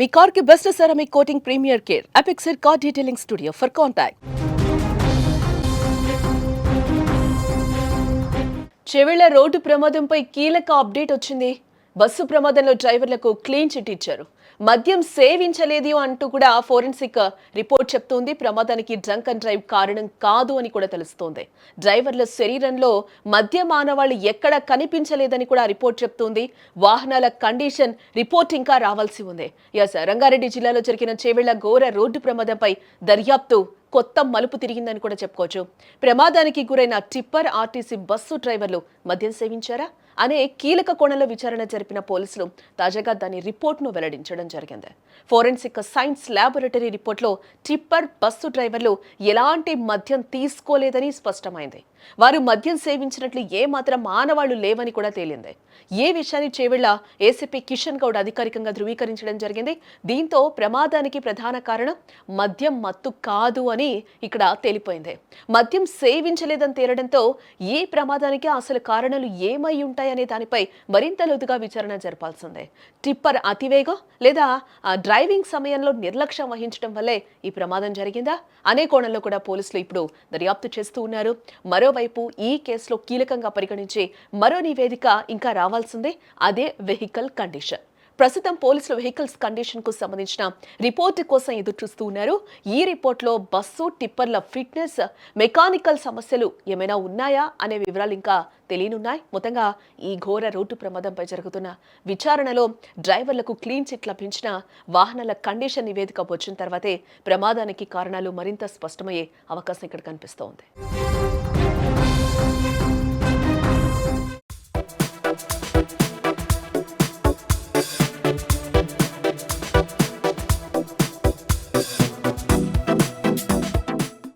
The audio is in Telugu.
మీ కార్కి best ceramic coating premier care. Apexer car detailing studio for contact Chevella road ప్రమాదంపై కీలక అప్డేట్ వచ్చింది. బస్సు ప్రమాదంలో డ్రైవర్లకు క్లీన్ చిట్ ఇచ్చారు. మద్యం సేవించలేదు అంటూ కూడా ఫోరెన్సిక్ రిపోర్ట్ చెప్తోంది. ప్రమాదానికి డ్రంక్ అండ్ డ్రైవ్ కారణం కాదు అని కూడా తెలుస్తోంది. డ్రైవర్ల శరీరంలో మద్య ఆనవాళ్ళు ఎక్కడ కనిపించలేదని కూడా రిపోర్ట్ చెప్తోంది. వాహనాల కండిషన్ రిపోర్ట్ ఇంకా రావాల్సి ఉంది. ఎస్ రంగారెడ్డి జిల్లాలో జరిగిన చేవేళ్ళ ఘోర రోడ్డు ప్రమాదంపై దర్యాప్తు కొత్త మలుపు తిరిగిందని కూడా చెప్పుకోవచ్చు. ప్రమాదానికి గురైన టిప్పర్ ఆర్టీసీ బస్సు డ్రైవర్లు మద్యం సేవించారా? అనే కీలక కోణంలో విచారణ జరిపిన పోలీసులు తాజాగా దాని రిపోర్ట్ను వెల్లడించడం జరిగింది. ఫోరెన్సిక్ సైన్స్ ల్యాబొరేటరీ రిపోర్ట్లో టిప్పర్ బస్సు డ్రైవర్లు ఎలాంటి మద్యం తీసుకోలేదని స్పష్టమైంది. వారు మద్యం సేవించినట్లు ఏ మాత్రం మానవాళ్ళు లేవని కూడా తేలింది. ఏ విషయాన్ని చేవెళ్ళ ఏసీపీ కిషన్ గౌడ్ అధికారికంగా ధృవీకరించడం జరిగింది. దీంతో ప్రమాదానికి ప్రధాన కారణం మద్యం మత్తు కాదు అని ఇక్కడ తేలిపోయింది. మద్యం సేవించలేదని తేలడంతో ఏ ప్రమాదానికి అసలు కారణాలు ఏమై ఉంటాయనే దానిపై మరింత లోతుగా విచారణ జరపాల్సిందే. టిప్పర్ అతివేగం లేదా డ్రైవింగ్ సమయంలో నిర్లక్ష్యం వహించడం వల్లే ఈ ప్రమాదం జరిగిందా? అనే కోణంలో కూడా పోలీసులు ఇప్పుడు దర్యాప్తు చేస్తూ ఉన్నారు. మరోవైపు ఈ కేసులో కీలకంగా పరిగణించే మరో నివేదిక ఇంకా రావాల్సిందే. అదే వెహికల్ కండిషన్. ప్రస్తుతం పోలీసులు వెహికల్స్ కండిషన్కు సంబంధించిన రిపోర్ట్ కోసం ఎదురు చూస్తూ ఉన్నారు. ఈ రిపోర్ట్లో బస్సు టిప్పర్ల ఫిట్నెస్ మెకానికల్ సమస్యలు ఏమైనా ఉన్నాయా అనే వివరాలు ఇంకా తెలియనున్నాయి. మొత్తంగా ఈ ఘోర రోడ్డు ప్రమాదంపై జరుగుతున్న విచారణలో డ్రైవర్లకు క్లీన్ చిట్ లభించిన వాహనాల కండిషన్ నివేదిక వచ్చిన తర్వాతే ప్రమాదానికి కారణాలు మరింత స్పష్టమయ్యే అవకాశం ఇక్కడ కనిపిస్తోంది.